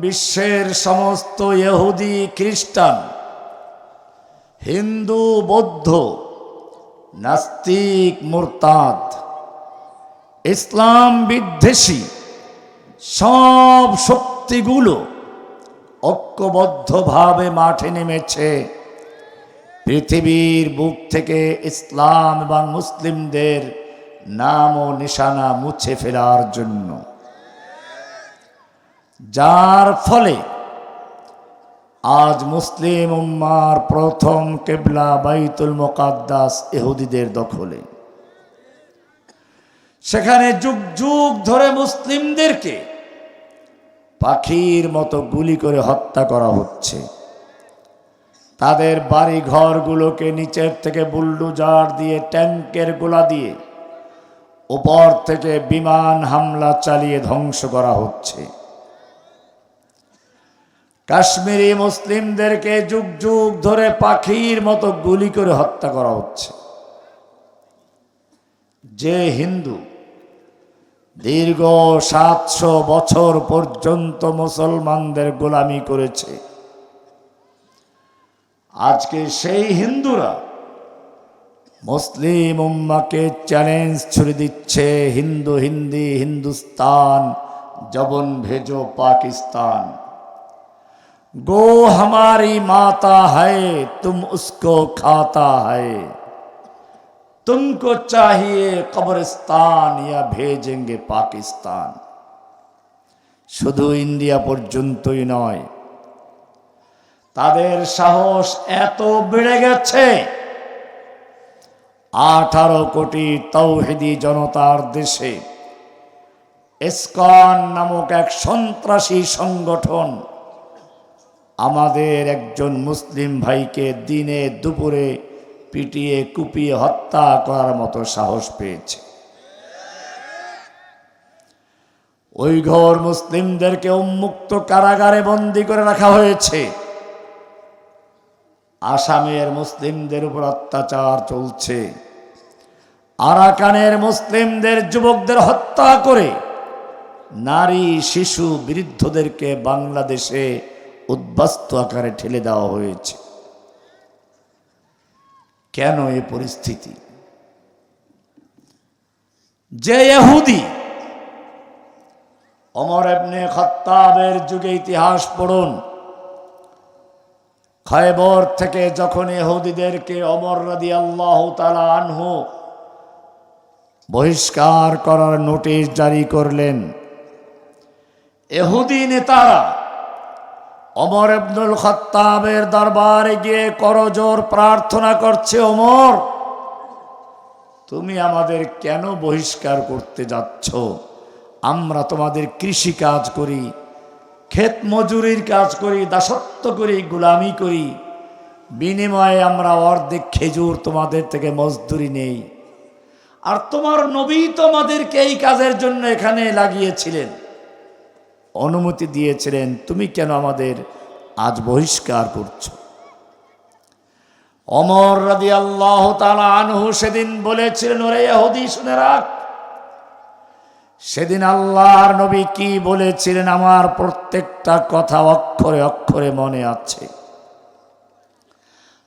বিশ্বের সমস্ত ইহুদি খ্রিস্টান, হিন্দু, বৌদ্ধ, নাস্তিক, মুরতাদ, ইসলাম বিদ্বেষী, সব শক্তিগুলো ঐক্যবদ্ধভাবে মাঠে নেমেছে। পৃথিবীর বুক থেকে ইসলাম এবং মুসলিমদের নাম ও নিশানা মুছে ফেলার জন্য। যার ফলে আজ মুসলিম উম্মার প্রথম কেবলা বাইতুল মোকাদ্দাস এহুদিদের দখলে। সেখানে যুগ যুগ ধরে মুসলিমদেরকে পাখির মতো গুলি করে হত্যা করা হচ্ছে। তাদের বাড়ি ঘরগুলোকে নিচের থেকে বুল্ডুজার দিয়ে, ট্যাঙ্কের গোলা দিয়ে উপর থেকে বিমান হামলা চালিয়ে ধ্বংস করা হচ্ছে। কাশ্মীরি মুসলিমদেরকে যুগ যুগ ধরে পাখির মতো গুলি করে হত্যা করা হচ্ছে। যে হিন্দু দীর্ঘ সাতশো বছর পর্যন্ত মুসলমানদের গোলামি করেছে, আজকে সেই হিন্দুরা মুসলিম উম্মাকে চ্যালেঞ্জ ছুড়ে দিচ্ছে, হিন্দু হিন্দি, হিন্দুস্তান জবন ভেজো পাকিস্তান। गो हमारी माता है तुम उसको खाता है तुमको चाहिए कब्रिस्तान या भेजेंगे पाकिस्तान শুধু ইন্ডিয়া পর্যন্তই নয় তাদের সাহস এত বেড়ে গেছে আঠারো কোটি তৌহিদি জনতার দেশে ইসকন নামক এক সন্ত্রাসী সংগঠন আমাদের একজন মুসলিম ভাইকে দিনে দুপুরে পিটিয়ে কুপিয়ে হত্যা করার মতো সাহস পেয়েছে। ওই ঘর মুসলিমদেরকে উন্মুক্ত কারাগারে বন্দি করে রাখা হয়েছে। আসামের মুসলিমদের উপর অত্যাচার চলছে। আরাকানের মুসলিমদের যুবকদের হত্যা করে নারী, শিশু, বৃদ্ধদেরকে বাংলাদেশে উদ্বাস্ত আকারে ঠেলে দেওয়া হয়েছে। কেন এই পরিস্থিতি? যে এহুদি অমর এবনে খত্তাবের যুগে ইতিহাস পড়ুন, খয়বর থেকে যখন এহুদিদেরকে অমর রাদি আল্লাহ তালা আনহু বহিষ্কার করার নোটিশ জারি করলেন এহুদি নেতারা অমর আব্দুল খত্তাবের দরবারে গিয়ে করজোর প্রার্থনা করছে অমর তুমি আমাদের কেন বহিষ্কার করতে যাচ্ছ? আমরা তোমাদের কৃষি কাজ করি, ক্ষেত মজুরির কাজ করি, দাসত্ব করি, গুলামি করি, বিনিময়ে আমরা অর্ধেক খেজুর তোমাদের থেকে মজদুরি নেই। আর তোমার নবী তোমাদেরকে এই কাজের জন্য এখানে লাগিয়েছিলেন। অনুমতি দিয়েছিলেন, তুমি কেন আমাদের আজ বহিষ্কার করছ? অমর রাদি আল্লাহ আনহু সেদিন বলেছিলেন, ওরে ইহুদি, শুনে রাখ। সেদিন আল্লাহর নবী কি বলেছিলেন আমার প্রত্যেকটা কথা অক্ষরে অক্ষরে মনে আছে।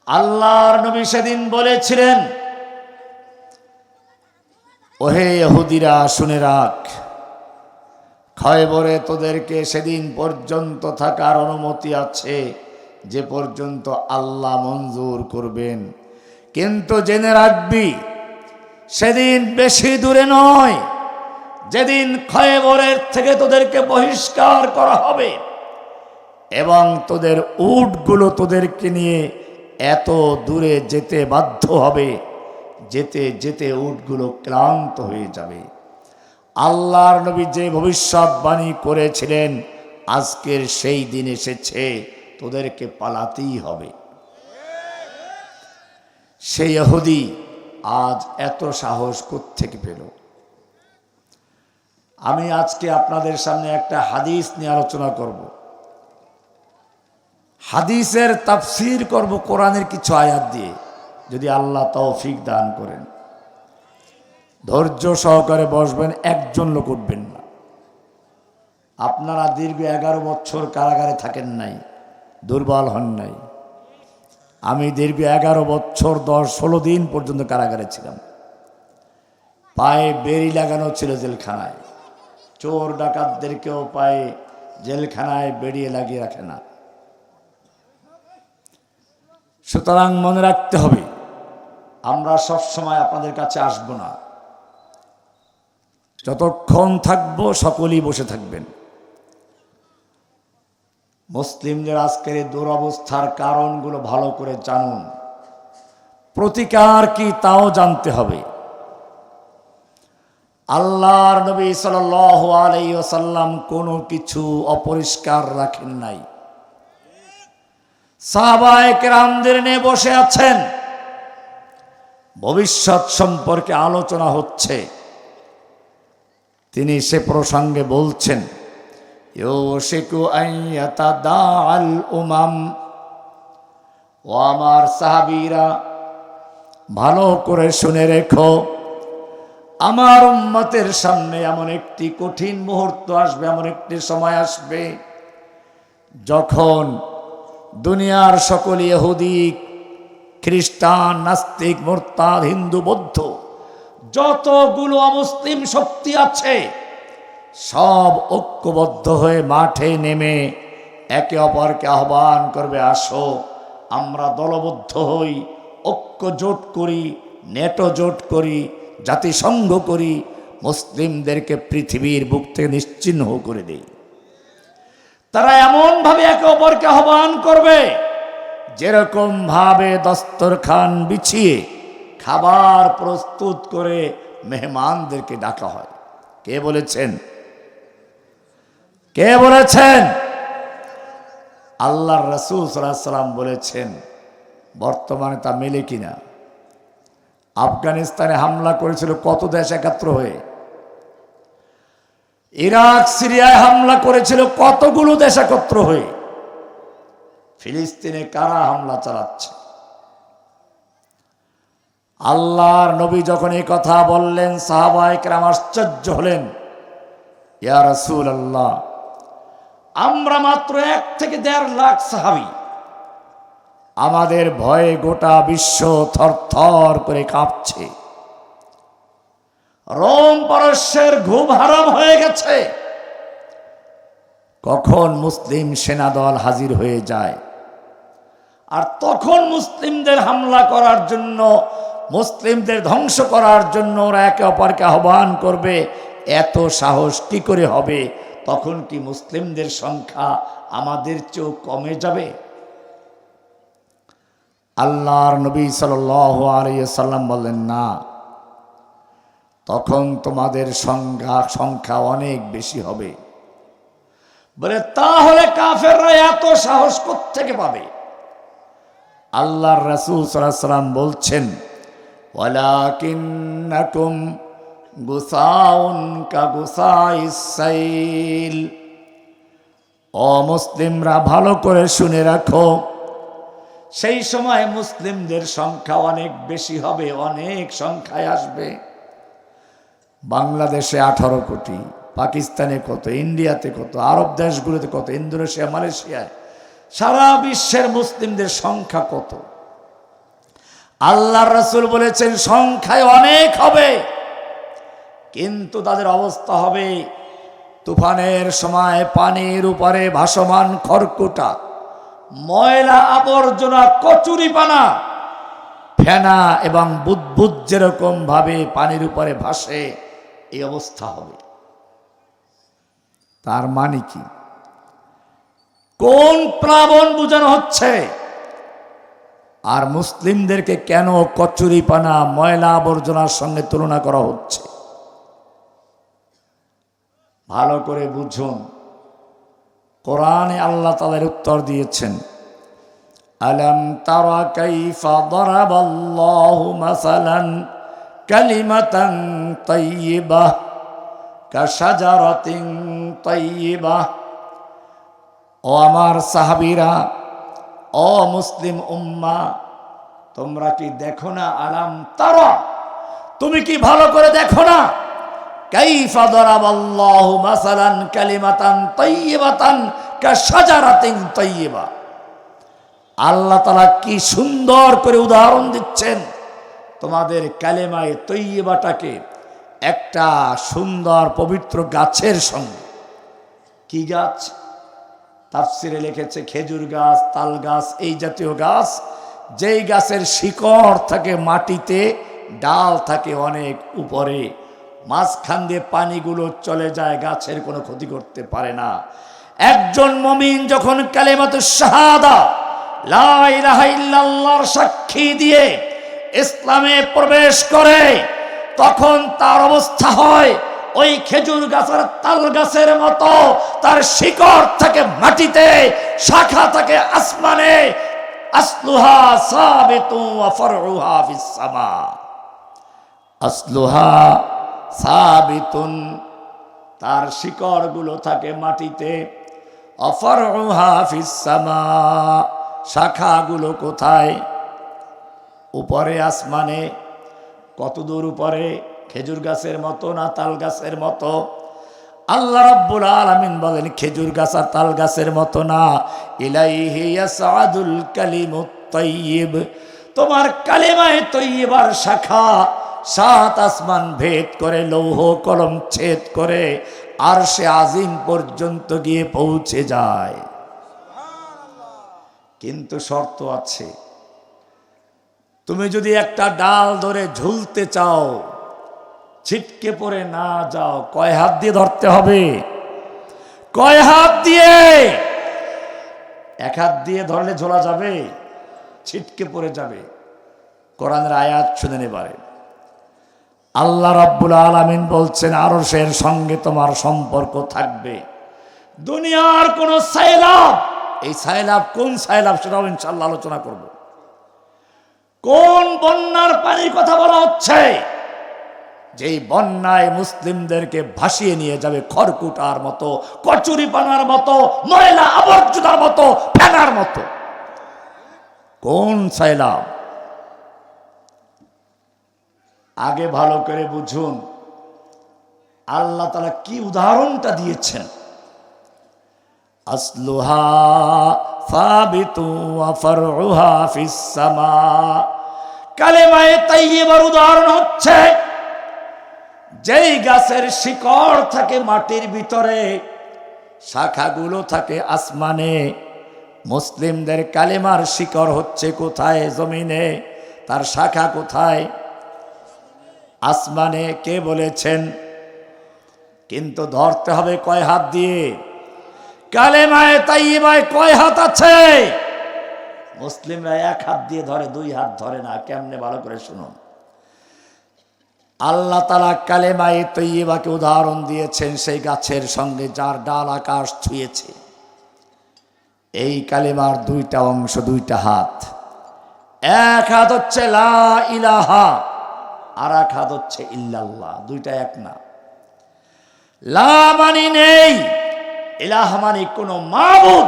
আল্লাহর নবী সেদিন বলেছিলেন, ওহে ইহুদিরা, শুনে রাখ। খয়বরে তোদেরকে সেদিন পর্যন্ত থাকার অনুমতি আছে, যে পর্যন্ত আল্লাহ মঞ্জুর করবেন। কিন্তু জেনে রাখবি, সেদিন বেশি দূরে নয়, যেদিন খয়বরের থেকে তোদেরকে বহিষ্কার করা হবে, এবং তোদের উটগুলো তোদেরকে নিয়ে এত দূরে যেতে বাধ্য হবে, যেতে যেতে উটগুলো ক্লান্ত হয়ে যাবে। আল্লাহর নবী যে ভবিষ্যৎবাণী করেছিলেন, আজকের সেই দিন এসেছে, তোদেরকে পালাতেই হবে। সেই ইহুদি আজ এত সাহস থেকে পেল? আমি আজকে আপনাদের সামনে একটা হাদিস নিয়ে আলোচনা করব। হাদিসের তাফসির করব কোরআনের কিছু আয়াত দিয়ে, যদি আল্লাহ তৌফিক দান করেন। ধৈর্য সহকারে বসবেন, একজন লোক উঠবেন না। আপনারা দীর্ঘ এগারো বছর কারাগারে থাকেন নাই, দুর্বল হন নাই। আমি দীর্ঘ এগারো বছর, দশ, ষোলো দিন পর্যন্ত কারাগারে ছিলাম। পায়ে বেরি লাগানো ছিল জেলখানায়। চোর ডাকাতদেরকেও পায়ে জেলখানায় বেরিয়ে লাগিয়ে রাখে না। সুতরাং মনে রাখতে হবে, আমরা সব সময় আপনাদের কাছে আসব না। যতক্ষণ থাকব সকলেই বসে থাকবেন। মুসলিমদের আজকের এই দুরবস্থার কারণগুলো ভালো করে জানুন। প্রতিকার কি তাও জানতে হবে। আল্লাহর নবী সাল আলাইসাল্লাম কোনো কিছু অপরিষ্কার রাখেন নাই। সাহাবায়ক রামদের নিয়ে বসে আছেন। ভবিষ্যৎ সম্পর্কে আলোচনা হচ্ছে। তিনি সে প্রসঙ্গে বলছেন উমাম। ও আমার সাহাবিরা, ভালো করে শুনে রেখো, আমার উম্মতের সামনে এমন একটি কঠিন মুহূর্ত আসবে, এমন একটি সময় আসবে যখন দুনিয়ার সকল ইহুদি, খ্রিস্টান, নাস্তিক, মোরতাদ, হিন্দু, বৌদ্ধ যতগুলো অমুসলিম শক্তি আছে, সব ঐক্যবদ্ধ হয়ে মাঠে নেমে একে অপরকে আহ্বান করবে, আসো, আমরা দলবদ্ধ হই, ঐক্য জোট করি, নেটো জোট করি, জাতিসংঘ করি, মুসলিমদেরকে পৃথিবীর বুক থেকে নিশ্চিহ্ন করে দেই। তারা এমনভাবে একে অপরকে আহ্বান করবে যেরকম ভাবে দস্তরখান বিছিয়ে খাবার প্রস্তুত করে মেহমানদেরকে ডাকা হয়। কে বলেছেন? কে বলেছেন? আল্লাহর রসুল সাল্লাম বলেছেন, বর্তমানে তা মেলে কিনা? আফগানিস্তানে হামলা করেছিল কত দেশ একাত্র হয়ে? ইরাক, সিরিয়ায় হামলা করেছিল কতগুলো দেশ একত্র হয়ে? ফিলিস্তিনে কারা হামলা চালাচ্ছে? আল্লাহর নবী যখন এই কথা বললেন সাহাবাহিকরাম আশ্চর্য হলেন। ইয়া রসুল আল্লাহ আমরা মাত্র এক থেকে দেড় লাখ সাহাবি। আমাদের ভয়ে গোটা বিশ্ব থরথর করে কাঁপছে। রোম পারস্যের ঘুম হারাম হয়ে গেছে। কখন মুসলিম সেনাদল হাজির হয়ে যায়? আর তখন মুসলিমদের হামলা করার জন্য মুসলিমদের ধ্বংস করার জন্য ওরা একে অপরকে আহ্বান করবে, এত সাহস কি করে হবে? তখন কি মুসলিমদের সংখ্যা আমাদের চেয়েও কমে যাবে? আল্লাহর নবী সাল্লাম বললেন, না। তখন তোমাদের সংখ্যা সংখ্যা অনেক বেশি হবে। বলে, তাহলে কাফেররা এত সাহস থেকে পাবে? আল্লাহর রাসূল সাল্লাম বলছেন ওয়ালাকিন্নাকুম গুসাউন কা গুসাইসাইল অমুসলিমরা ভালো করে শুনে রাখো, সেই সময় মুসলিমদের সংখ্যা অনেক বেশি হবে, অনেক সংখ্যায় আসবে। বাংলাদেশে আঠারো কোটি, পাকিস্তানে কত, ইন্ডিয়াতে কত, আরব দেশগুলোতে কত, ইন্দোনেশিয়া, মালয়েশিয়ায়, সারা বিশ্বের মুসলিমদের সংখ্যা কত? আল্লাহ রসুল বলেছেন, সংখ্যায় অনেক হবে। কিন্তু তাদের অবস্থা হবে তুফানের সময়, পানির উপরে ভাসমান খড়কুটা, ময়লা আবর্জনা, কচুরি পানা, ফেনা এবং বুদ্বুদ যেরকম ভাবে পানির উপরে ভাসে, এই অবস্থা হবে। তার মানে কি? কোন প্লাবন বোঝানো হচ্ছে? আর মুসলিমদেরকে কেন কচুরি পানা ময়লা আবর্জনার সঙ্গে তুলনা করা হচ্ছে? ভালো করে বুঝুন। কোরআনে আল্লাহ তাদের উত্তর দিয়েছেন, আলম তারা কাইফা দরাবাল্লাহু মাসালান কালিমাতান তাইয়্যিবাহ কাশাজারাতিন ও আমার সাহাবীরা ও মুসলিম উম্মা, তোমরা কি দেখো না? আলাম তারা। তুমি কি ভালো করে দেখো না? কাইফা দরাবাল্লাহু মাসালান কালিমাতান তাইয়িবাতান কাশাজারাতিন তাইয়িবা। আল্লাহ তাআলা কি সুন্দর করে উদাহরণ দিচ্ছেন। তোমাদের কালেমায় তৈয়বাটাকে একটা সুন্দর পবিত্র গাছের সঙ্গে। কি গাছ? তাফসিরে লিখেছে, খেজুর গাছ, তাল গাছ, এই জাতীয় গাছ, যেই গাছের শিকড় থাকে মাটিতে, ডাল থাকে অনেক উপরে। মাঝখান দিয়ে পানিগুলো চলে যায়, গাছের কোনো ক্ষতি করতে পারে না। একজন মমিন যখন কালেমাত শাহাদা সাক্ষী দিয়ে ইসলামে প্রবেশ করে, তখন তার অবস্থা হয় ওই খেজুর গাছের তাল গাছের মতো তার শিকড় থাকে মাটিতে, শাখা থাকে আসমানে। সামা। আসলুহা সাবিতুন, তার শিকড়গুলো থাকে মাটিতে। অফরউহা ফিস সামা, শাখাগুলো কোথায়? উপরে আসমানে। কতদূর উপরে? খেজুর গাছের মতো না তাল গাছের মতো? আল্লাহ রাব্বুল আলামিন বলেন, খেজুর গাছ আর তাল গাছের মতো না। ইলাইহি ইয়াসআদুল কালিমুত তাইয়্যিব তোমার কালেমায়ে তৈয়বার শাখা, সাত আসমান ভেদ করে, লৌহ কলম ছেদ করে আর সে আজিম পর্যন্ত গিয়ে পৌঁছে যায়। কিন্তু শর্ত আছে। তুমি যদি একটা ডাল ধরে ঝুলতে চাও ছিটকে পড়ে, না যাও, কয় হাত দিয়ে ধরতে হবে? কয় হাত দিয়ে? এক হাত দিয়ে ধরলে ঝোলা যাবে, ছিটকে পড়ে যাবে। কোরআনের আয়াত শুনে নেবারে আল্লাহ রাব্বুল আলামিন বলছেন, আরশের সঙ্গে তোমার সম্পর্ক থাকবে। দুনিয়ার কোন সাইলাব এই সাইলাব কোন সাইলাব সেটাও ইনশাল্লাহ আলোচনা করব। কোন বন্যার পানির কথা বলা হচ্ছে? যেই বন্যায় মুসলিমদেরকে ভাসিয়ে নিয়ে যাবে খড়কুটার মতো কচুরি পানার মতো, ময়লা আবর্জনার মতো, ফেনার মতো। কোন সাইলাম? আগে ভালো করে বুঝুন, আল্লাহ তালা কি উদাহরণটা দিয়েছেন? উদাহরণ হচ্ছে যেই গাছের শিকড় থাকে মাটির ভিতরে, শাখাগুলো থাকে আসমানে, মুসলিমদের কালেমার শিকড় হচ্ছে কোথায় জমিনে, তার শাখা কোথায়? আসমানে কে বলেছেন? কিন্তু ধরতে হবে কয় হাত দিয়ে। কালেমায় তাইবায় কয় হাত আছে? মুসলিমরা এক হাত দিয়ে ধরে, দুই হাত ধরে না, কেমনে ভালো করে শুনুন। আল্লাহ তালা কালেমায় তৈবাকে উদাহরণ দিয়েছেন সেই গাছের সঙ্গে যার ডাল আকাশ ছুঁয়েছে। এই কালেমার দুইটা অংশ, দুইটা হাত। এক হাত হচ্ছে লা ইলাহা আর এক হাত হচ্ছে ইল্লাল্লাহ, দুইটা এক না। লা মানি নেই, ইলাহ মানে কোনো মাবুদ।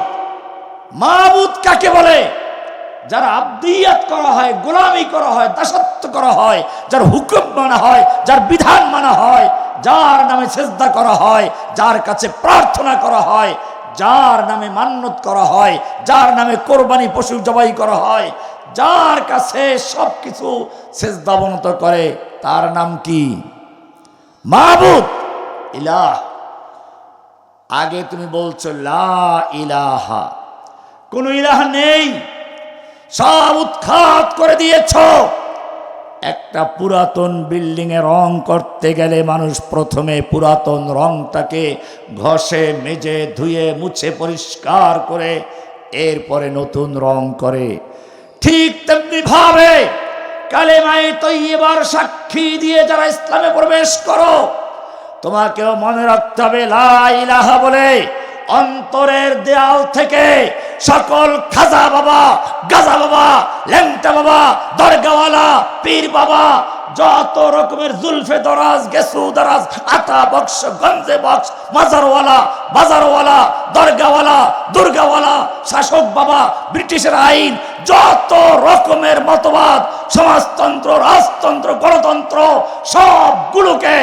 মাবুদ কাকে বলে? যার আব্দিয়াত করা হয়, গোলামি করা হয়, দাসত্ব করা হয়, যার হুকুম মানা হয়, যার বিধান মানা হয়, যার নামে সেজদা করা হয়, যার কাছে প্রার্থনা করা হয়, যার নামে মান্যত করা হয়, যার নামে কোরবানি, পশু জবাই করা হয়, যার কাছে সব কিছু সেজদাবনত করে, তার নাম কি? মাহবুদ ইলাহ। আগে তুমি বলছো, লা ইলাহা। কোন ইলাহ নেই। সব উৎখাত করে দিয়েছ। একটা পুরাতন বিল্ডিং এ রং করতে গেলে মানুষ প্রথমে পুরাতন রংটাকে ঘষে, মেজে, ধুয়ে, মুছে, পরিষ্কার করে এরপরে নতুন রং করে। ঠিক তেমনি ভাবে কালেমাই তৈবার সাক্ষী দিয়ে যারা ইসলামে প্রবেশ করো, তোমাকেও মনে রাখতে হবে, লা ইলাহা বলে অন্তরের দেয়াল থেকে সকল খাজা বাবা গাজা বাবা লেংটা বাবা দরগাওয়ালা পীর বাবা যত রকমের জুলফে দরাজ, গেসু দরাজ আতা বক্স, গঞ্জে বক্স, মাজারওয়ালা, বাজারওয়ালা, দরগাওয়ালা, দুর্গাওয়ালা, শাসক বাবা, ব্রিটিশের আইন, যত রকমের মতবাদ, সমাজতন্ত্র, রাজতন্ত্র, গণতন্ত্র, সবগুলোকে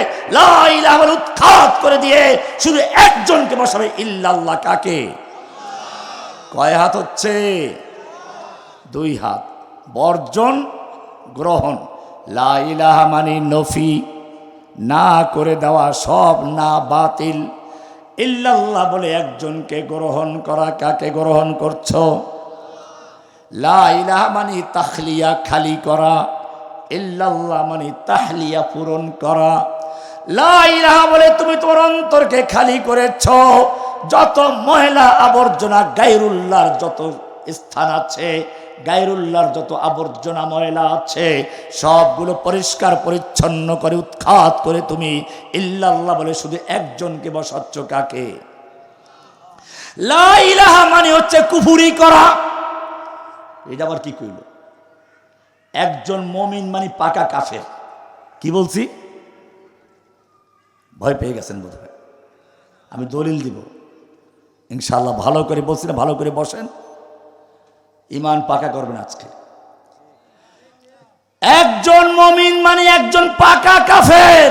উৎখাত করে দিয়ে শুধু একজনকে বসাবে ইল্লাল্লাহ কাকে? কয় হাত হচ্ছে? দুই হাত। বর্জন, গ্রহণ। লা মানে নফি। না করে দেওয়া সব না বাতিল। ইল্লাল্লাহ বলে একজনকে গ্রহণ করা কাকে গ্রহণ করছ? লা মানে তাখলিয়া খালি করা। ইল্লাল্লাহ মানে তাহলিয়া পূরণ করা। লা ইলাহা বলে তুমি তোমার অন্তরকে খালি করেছ। যত ময়লা আবর্জনা গায়রুল্লাহর যত স্থান আছে, গায়রুল্লাহর যত আবর্জনা ময়লা আছে, সবগুলো পরিষ্কার, পরিচ্ছন্ন করে, উৎখাত করে তুমি ইল্লাল্লাহ বলে শুধু একজনকে বসাচ্ছ কাকে? মানে হচ্ছে কুফুরি করা। এটা আবার কি কইল? একজন মমিন মানে পাকা কাফের। কি বলছি? ভয় পেয়ে গেছেন বোধ আমি দলিল দিব। ইনশাল্লাহ ভালো করে বলছি না, ভালো করে বসেন। ইমান পাকা করবেন আজকে। একজন মমিন মানে একজন পাকা কাফের।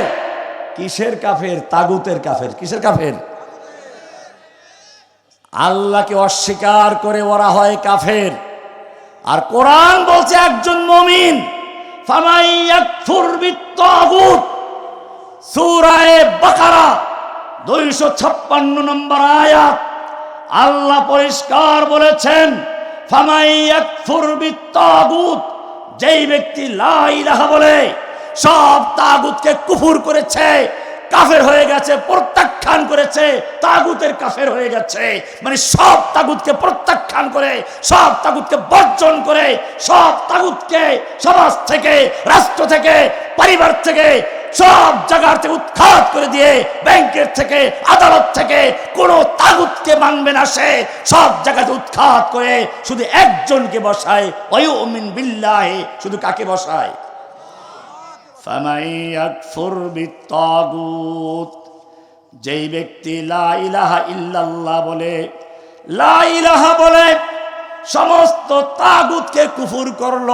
কিসের কাফের? তাগুতের কাফের। কিসের কাফের? আল্লাহকে অস্বীকার করে ওরা হয় কাফের। আর কোরআন বলছে একজন মমিন দুইশো ছাপ্পান্ন নম্বর আয়াত। আল্লাহ পরিষ্কার বলেছেন যেই ব্যক্তি লাইলাহা বলে, সব তাগুতকে কুফুর করেছে, কাফের হয়ে গেছে, প্রত্যাখ্যান করেছে, তাগুতের কাফের হয়ে গেছে। মানে সব তাগুতকে প্রত্যাখ্যান করে, সব তাগুতকে বর্জন করে, সব তাগুতকে সমাজ থেকে, রাষ্ট্র থেকে, পরিবার থেকে সব জায়গার থেকে উৎখাত করে দিয়ে ব্যাংকের থেকে, আদালত থেকে কোন তাগুতকে মানবে না সে। সব জায়গাতে উৎখাত করে শুধু একজনকে বসায়। অয়ুমিন বিল্লাহে, শুধু কাকে বসায়? যেই ব্যক্তি লা বলে, সমস্ত তাগুতকে কুফুর করল।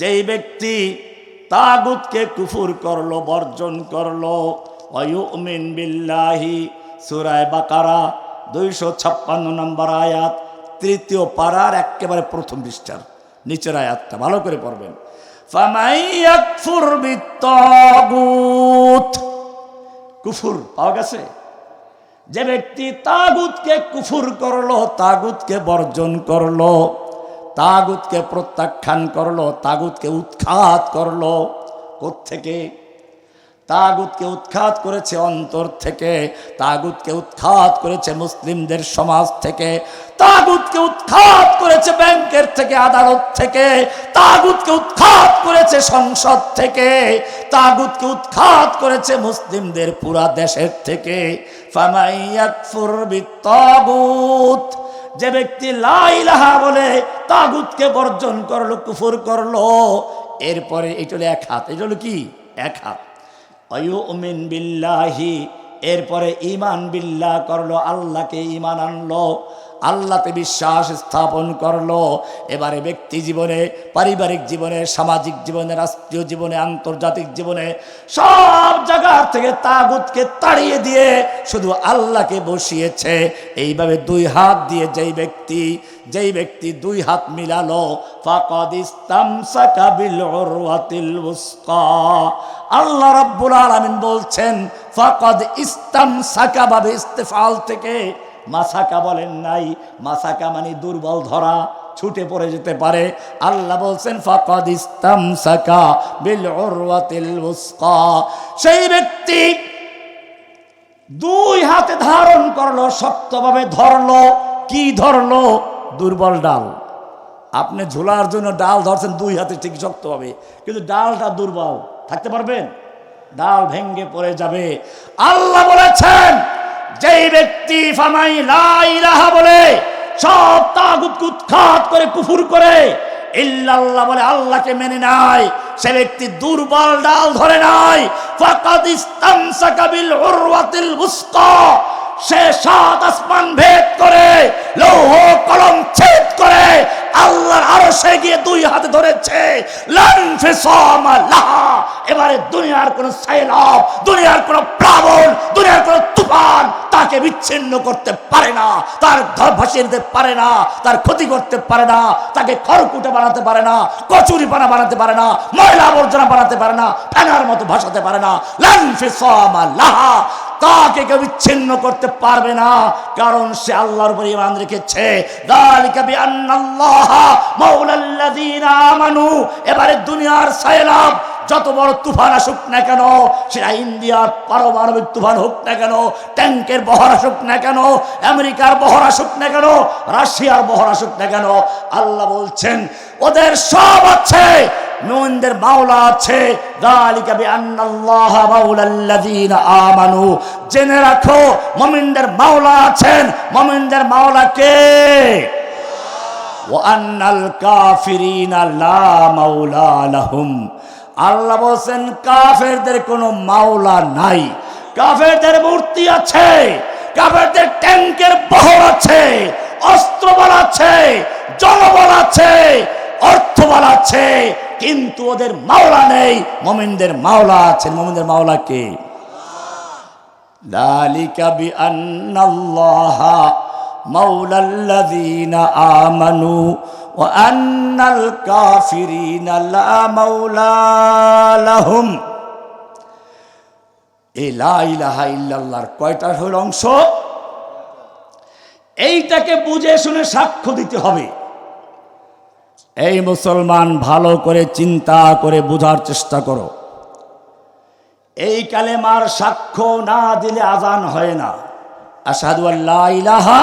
যেই ব্যক্তি তাগুতকে কুফুর করল, বর্জন করল অয়ুমিন বিল্লাহি, সুরায় বাকারা, দুইশো ছাপ্পান্ন নম্বর আয়াত, তৃতীয় পাড়ার একেবারে প্রথম পৃষ্ঠার নিচের আয়াতটা, ভালো করে পড়বেন। কুফুর পাওয়া গেছে? যে ব্যক্তি তাগুতকে কুফুর করল, তাগুতকে বর্জন করল, তাগুতকে প্রত্যাখ্যান করল, তাগুতকে উৎখাত করল থেকে তাগুতকে উৎখাত করেছে অন্তর থেকে, তাগুতকে উৎখাত করেছে মুসলিমদের সমাজ থেকে, তাগুতকে উৎখাত করেছে ব্যাংকের থেকে, আদালত থেকে, তাগুতকে উৎখাত করেছে সংসদ থেকে, তাগুতকে উৎখাত করেছে মুসলিমদের পুরা দেশের থেকে। বিত্তাগুত, যে ব্যক্তি লাইলাহা বলে, তাগুতকে বর্জন করল, কুফর করল, এরপরে এটা হলো এক হাত এটা হলো কি? এক হাত। অয়ুমিন বিল্লাহি, এরপরে ইমান বিল্লাহ করল, আল্লাহকে ইমান আনলো, আল্লাহতে বিশ্বাস স্থাপন করল। এবারে ব্যক্তি জীবনে, পারিবারিক জীবনে, সামাজিক জীবনে, রাষ্ট্রীয় জীবনে, আন্তর্জাতিক জীবনে সব জায়গা থেকে তাগুতকে তাড়িয়ে দিয়ে শুধু আল্লাহকে বসিয়েছে। এইভাবে দুই হাত দিয়ে যেই ব্যক্তি যেই ব্যক্তি দুই হাত মিলালো আল্লাহ রাব্বুল আলামিন বলছেন, ফকদ ইস্তাম সাকা ভাবে ইস্তেফাল থেকে মাসাকা বলেন নাই। মাসাকা মানে দুর্বল ধরা, ছুটে পড়ে যেতে পারে। আল্লাহ বলছেন, ফকদ ইস্তাম সাকা বিল সেই ব্যক্তি দুই হাতে ধারণ করল, শক্তভাবে ধরলো। কি ধরলো? দুর্বল ডাল। আপনি ঝোলার জন্য ডাল ধরছেন, দুই হাতে ঠিক শক্ত হবে। কিন্তু ডালটা দুর্বল, থাকতে পারবেন? ডাল ভেঙ্গে পড়ে যাবে। আল্লাহ বলেছেন, যেই ব্যক্তি ফামাই লাইলাহা বলে, সব তাগুত উৎখাত করে কুফুর করে, ইল্লাল্লাহ বলে আল্লাহকে মেনে নাই সে ব্যক্তি দুর্বল ডাল ধরে নাই ফাকাদ ইস্তামসাকা বিল উরওয়াতিল উসকা। সে সাত আসমান ভেদ করে লৌহ কলম ছেদ করে আল্লাহর আরও সে গিয়ে দুই হাতে ধরেছে। এবারে দুনিয়ার কোন সাইলাব দুনিয়ার কোন প্লাবন, দুনিয়ার কোন তুফান তাকে বিচ্ছিন্ন করতে পারে না, তার ধর ভাসিয়ে দিতে পারে না, তার ক্ষতি করতে পারে না, তাকে খড়কুটে বানাতে পারে না কচুরি পানা বানাতে পারে না, ময়লা আবর্জনা বানাতে পারে না, ফেনার মতো ভাসাতে পারে না। লান ফিসামা লাহা। তাকে কেউ বিচ্ছিন্ন করতে পারবে না, কারণ সে আল্লাহর উপর ইমান রেখেছে। দালিকা বিআন্নাল্লাহ এবারে দুনিয়ার সায়লাব যত বড় তুফান আসুক না কেন, সেটা ইন্ডিয়ার পারমাণবিক তুফান হোক না কেন ট্যাঙ্কের বহর আসুক না কেন, আমেরিকার বহর আসুক না কেন, রাশিয়ার বহর আসুক না কেন, আল্লাহ বলছেন, ওদের সব আছে, মুমিনদের মাওলা আছে আমানু। জেনে রাখো, মুমিনদের মাওলা আছেন, মুমিনদের মাওলা কে? ওয়ান্নাল কাফিরিন আল্লাহ মাউলা আলাহুম আল্লাহ বলছেন কাফেরদের কোনো মাওলা নাই। কাফেরদের মূর্তি আছে কাফেরদের ট্যাঙ্কের বহর আছে অস্ত্রবল আছে জনবল আছে অর্থবল আছে কিন্তু ওদের মাওলা নেই। মমিনদের মাওলা আছে মমিনদের মাওলা কে? লালিকা বি আন্নাল্লাহা مولى الذين آمنوا وأن الكافرين لا مولى لهم এই লা ইলাহা ইল্লাল্লাহর কয়টা হল অংশ এইটাকে বুঝে শুনে সাক্ষ্য দিতে হবে এই মুসলমান ভালো করে চিন্তা করে বোঝার চেষ্টা করো এই কালেমার সাক্ষ্য না দিলে আজান হয় না আসাদু আল্লাহ ইলাহা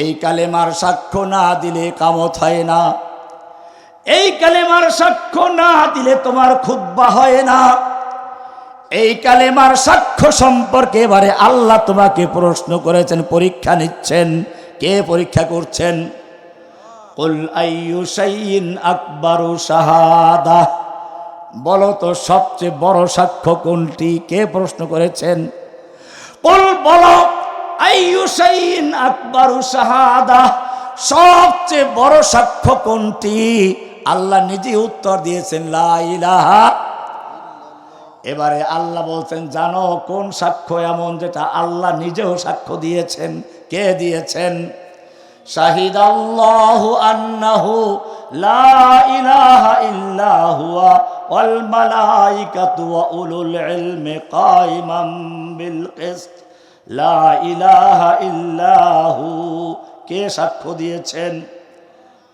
এই কালেমার সাক্ষ্য না দিলে কামত হয় না। এই কালেমার সাক্ষ্য না দিলে তোমার খুদ্া হয় না। এই কালেমার সাক্ষ্য সম্পর্কে এবারে আল্লাহ তোমাকে প্রশ্ন করেছেন, পরীক্ষা নিচ্ছেন। কে পরীক্ষা করছেন? আকবারু শাহাদা। বলো তো সবচেয়ে বড় সাক্ষ্য কোনটি? কে প্রশ্ন করেছেন? বলো আইয়ু শাইইন আকবারু শাহাদা, সবচেয়ে বড় সাক্ষ্য কোনটি? আল্লাহ নিজে উত্তর দিয়েছেন, লা এবারে আল্লাহ বলছেন, জানো কোন সাক্ষ্য এমন যেটা আল্লাহ নিজেও সাক্ষ্য দিয়েছেন? কে দিয়েছেন? শাহিদ আল্লাহ আন্নাহু লা ইলাহা ইল্লা হুয়া ওয়াল মালাইকাতু ওয়া বিল কিসত। লা ইলাহা ইল্লা হু কে সাক্ষ্য দিয়েছেন?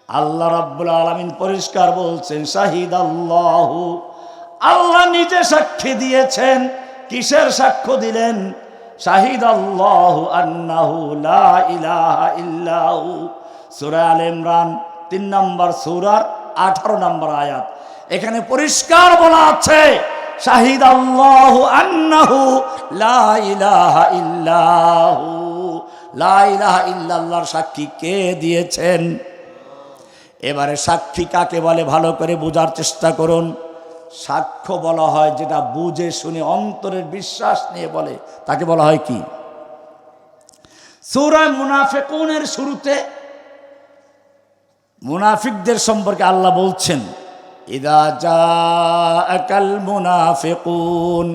আল্লাহ রাব্বুল আলামিন পরিষ্কার বলছেন, শাহিদ আল্লাহু। আল্লাহ নিজে সাক্ষী দিয়েছেন। কিসের সাক্ষ্য দিলেন? শাহিদ আল্লাহ আন্নাহু লা ইলাহা ইল্লাহু। সূরা আল ইমরান, তিন নম্বর সূরার আঠারো নম্বর আয়াত। এখানে পরিষ্কার বলা আছে শাহিদ আল্লাহ আন্নাহু লা ইলাহা ইল্লাহু। লা ইল্লাল্লাহর সাক্ষী কে দিয়েছেন? এবারে সাক্ষী কাকে বলে ভালো করে বোঝার চেষ্টা করুন। সাক্ষ্য বলা হয় যেটা বুঝে শুনে অন্তরের বিশ্বাস নিয়ে বলে। তাকে বলা হয় কি? সূরায় মুনাফিকুনের শুরুতে মুনাফিকদের সম্পর্কে আল্লাহ বলছেন ইদা যা আকাল মুনাফেকুন।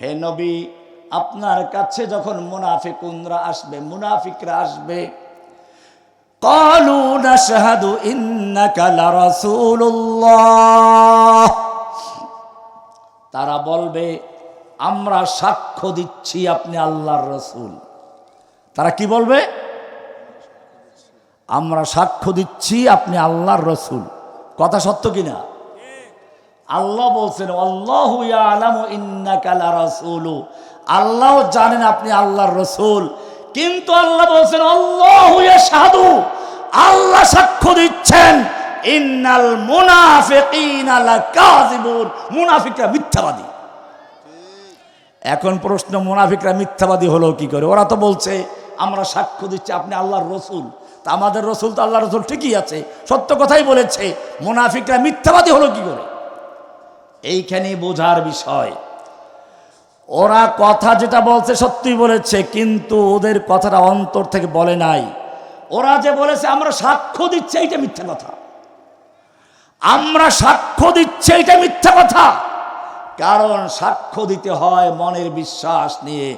হে নবী, আপনার কাছে যখন মুনাফিকুনরা আসবে, মুনাফিকরা আসবে তারা বলবে, আমরা সাক্ষ্য দিচ্ছি আপনি আল্লাহর রসুল। তারা কি বলবে? আমরা সাক্ষ্য দিচ্ছি আপনি আল্লাহর রসুল। কথা সত্য কিনা? আল্লাহ বলছেন, আল্লাহ রসুল আল্লাহ জানেন আপনি আল্লাহর রসুল, কিন্তু আল্লাহ বলছেন, আল্লাহ সাধু আল্লাহ সাক্ষ্য দিচ্ছেন, ইন্নাল মুনাফিকরা মিথ্যাবাদী। এখন প্রশ্ন, মুনাফিকরা মিথ্যাবাদী হলো কি করে? ওরা তো বলছে, আমরা সাক্ষ্য দিচ্ছি আপনি আল্লাহর রসুল। তা আমাদের রসুল তো আল্লাহ রসুল ঠিকই আছে, সত্য কথাই বলেছে, মোনাফিকরা মিথ্যাবাদী হলো কি করে? এইখানে বোঝার বিষয়। ওরা কথা যেটা বলছে সত্যি বলেছে, কিন্তু ওদের কথাটা অন্তর থেকে বলে নাই। ওরা যে বলেছে, আমরা সাক্ষ্য দিচ্ছি, এইটা মিথ্যা কথা। আমরা সাক্ষ্য দিচ্ছি, এইটা মিথ্যা কথা। কারণ সাক্ষ্য দিতে হয় মনের বিশ্বাস নিয়ে,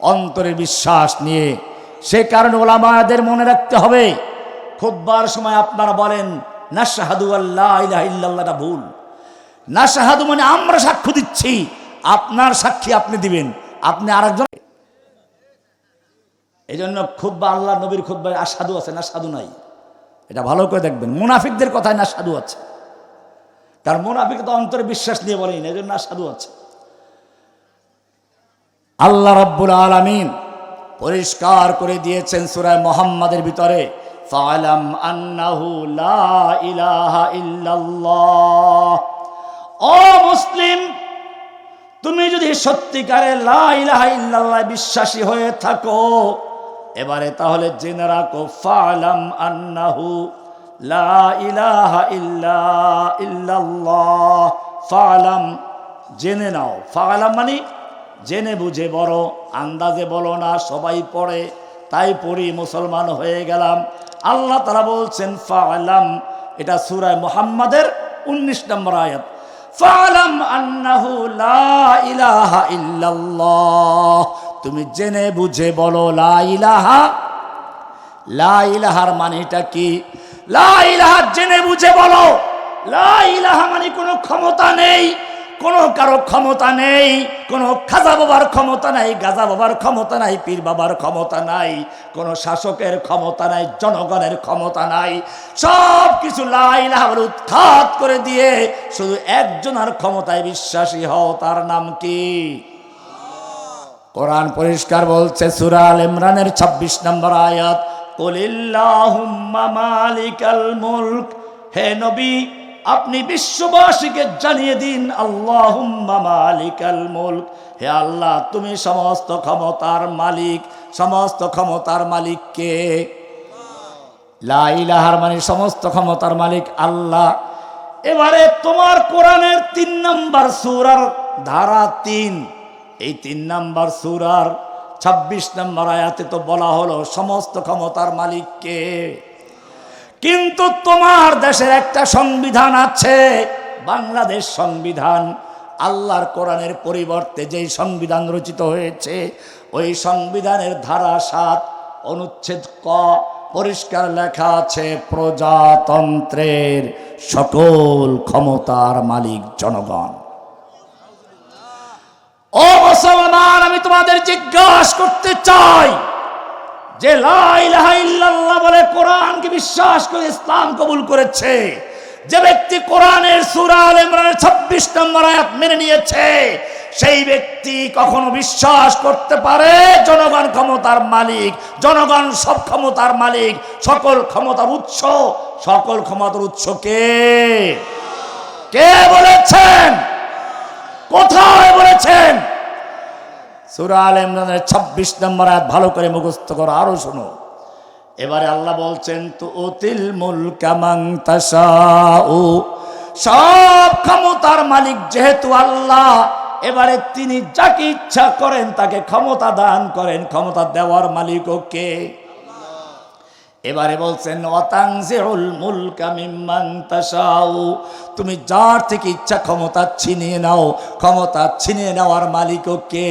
অন্তরের বিশ্বাস নিয়ে। সে কারণে ওলামায়াদের মনে রাখতে হবে খুববার সময় আপনারা বলেন না শাহাদু আল্লাহ ইলাহা ইল্লাল্লাহটা ভুল। না শাহাদু মানে আমরা সাক্ষ্য দিচ্ছি। আপনার সাক্ষী আপনি দিবেন। আপনি আরেকজন এই জন্য খুদ্া আল্লাহ নবীর খুদ্ায় আসাদু আছে না সাধু নাই। এটা ভালো করে দেখবেন। মুনাফিকদের কথায় না সাধু আছে। কারণ মুনাফিক তো অন্তরে বিশ্বাস নিয়ে বলেই না এই জন্য না সাধু আছে। আল্লাহ রব্বুল আলমিন পরিষ্কার করে দিয়েছেন সুরায় মোহাম্মদের ভিতরে, ফালাম আন্নাহু লা ইলাহা ইল্লাল্লাহ। ও মুসলিম, তুমি যদি সত্যিকারে লা ইলাহা ইল্লাল্লাহ বিশ্বাসী হয়ে থাকো, এবারে তাহলে জেনে রাখো, ফালাম আন্নাহু ফালাম জেনে নাও, ফালাম মানে জেনে বুঝে বড়, আন্দাজে বলো না, সবাই পড়ে, তাই পড়ি, মুসলমান হয়ে গেলাম। আল্লাহ তারা বলছেন, ফালাম, এটা সুরায় মোহাম্মদের উনিশ নম্বর আয়াত। আন্নাহু লা ইলাহা তুমি জেনে বুঝে বলো, লা ইলাহা। লা ইলাহার মানেটা কি? লা ইলাহা জেনে বুঝে বলো, লা মানে কোনো ক্ষমতা নেই। কোনো কারও ক্ষমতা নেই, কোনো খাজা বাবার ক্ষমতা নাই, গাজা বাবার ক্ষমতা নাই, পীর বাবার ক্ষমতা নাই, কোনো শাসকের ক্ষমতা নাই, জনগণের ক্ষমতা নাই। সব কিছু লাইলাহার উৎখাত করে দিয়ে শুধু একজনের ক্ষমতায় বিশ্বাসী হও, তার নাম কি? কোরআন পরিষ্কার বলছে সুরাল ইমরানের ২৬ নম্বর আয়াত, কলিল্লাহুম্মা মালিকাল মুলক হে নবী আপনি বিশ্ববাসীকে জানিয়ে দিন আল্লাহ মালিকাল মুলক। হে আল্লাহ, তুমি সমস্ত ক্ষমতার মালিক। সমস্ত ক্ষমতার মালিককে লাইলাহার মানে সমস্ত ক্ষমতার মালিক আল্লাহ। এবারে তোমার কোরআনের তিন নম্বর সুরার ধারা তিন। এই তিন নম্বর সুরার ২৬ নম্বর আয়াতে তো বলা হলো, সমস্ত ক্ষমতার মালিককে কিন্তু তোমার দেশের একটা সংবিধান আছে, বাংলাদেশ সংবিধান। আল্লাহর কোরআনের পরিবর্তে যেই সংবিধান রচিত হয়েছে, ওই সংবিধানের ধারা সাত, অনুচ্ছেদ ক, পরিষ্কার লেখা আছে, প্রজাতন্ত্রের সকল ক্ষমতার মালিক জনগণ। ও মুসলমান, আমি তোমাদের জিজ্ঞাসা করতে চাই যে বলে কোরআনকে বিশ্বাস করে ইসলাম কবুল করেছে, যে ব্যক্তি কোরআনের সুরাল ইমরানের ছাব্বিশ নম্বর আয়াত মেনে নিয়েছে, সেই ব্যক্তি কখনো বিশ্বাস করতে পারে জনগণ ক্ষমতার মালিক, জনগণ সব ক্ষমতার মালিক, সকল ক্ষমতার উৎস, সকল ক্ষমতার উৎস কে? কে বলেছেন? কোথায় বলেছেন? সুরা আল ইমরানের ছাব্বিশ নম্বর আয়াত ভালো করে মুখস্থ করো, আরও শোনো। এবারে আল্লাহ বলছেন তো অতিল মুল কামাং তাসাউ সব ক্ষমতার মালিক যেহেতু আল্লাহ, এবারে তিনি যাকে ইচ্ছা করেন তাকে ক্ষমতা দান করেন, ক্ষমতা দেওয়ার মালিকও কে? এবারে বলছেন মুলকা তুমি যার থেকে ইচ্ছা ক্ষমতা ছিনিয়ে নাও, ক্ষমতা ছিনিয়ে নেওয়ার মালিকও কে?